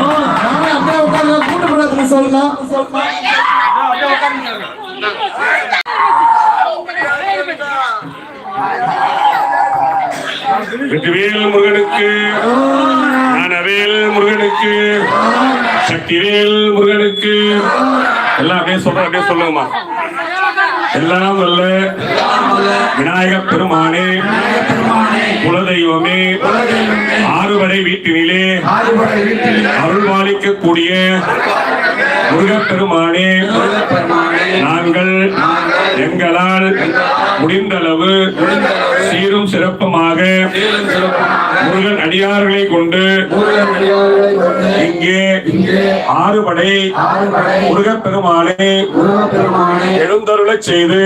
நானே அப்படியே உட்காந்து கூட்டு படத்துல சொல்லணும் முருகனுக்கு நனவேல் முருகனுக்கு சக்திவேல் முருகனுக்கு எல்லாம் அப்படியே சொல்ற அப்படியே சொல்லுங்கம்மா. எல்லாம் வல்ல விநாயக பெருமானே. குலதெய்வமே ஆறுபடை வீட்டினிலே அருள்பாலிக்கக்கூடிய முருகப்பெருமானே நாங்கள் எங்களால் முடிந்தளவு சீரும் சிறப்புமாக முருகன் அடியார்களை கொண்டு இங்கே ஆறுபடை முருகப்பெருமானை எழுந்தருளச் செய்து